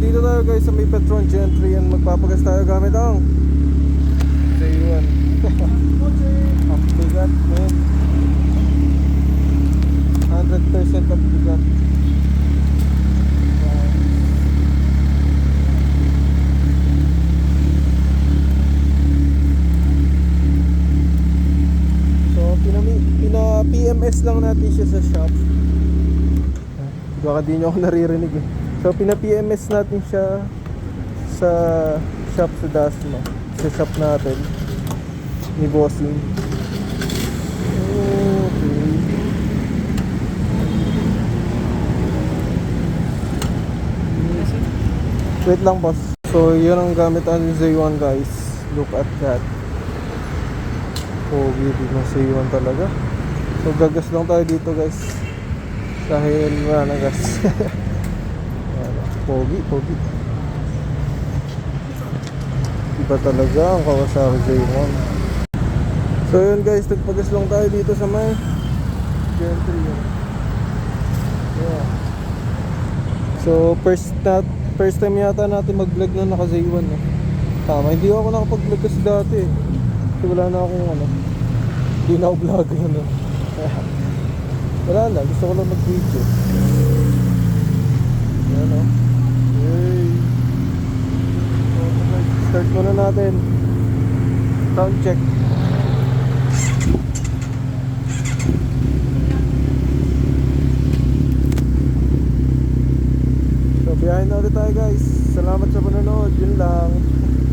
nandito tayo guys sa may Petron Gentry and magpapagas tayo gamit ang J1. Ang bigat, man. 100% ang bigat. Pina PMS lang natin siya sa shop. Baka di nyo ako naririnig eh. So, pina PMS natin siya sa shop sa Dasma. Sa shop natin. Ni Bossing. Okay. Wait lang boss. So, yun ang gamit ang Z1 guys. Look at that. Pogi din ng C1 talaga. So gagas lang tayo dito guys. Dahil wala na gas. Pogi, pogi. Iba talaga ang Kawasaki J1. So yun guys, nagpagas lang tayo dito sa may Gentry. Yeah. So first na, first time yata natin mag-vlog na naka J1 eh. Tama, hindi ako nakapag-vlog kasi dati eh. Kasi wala na akong ano. Hindi na ako vlogger ano. wala na, gusto ko lang mag-video. Yan Start muna natin. Sound check. So, biyahe na ulit tayo guys. Salamat sa panonood. Yun lang.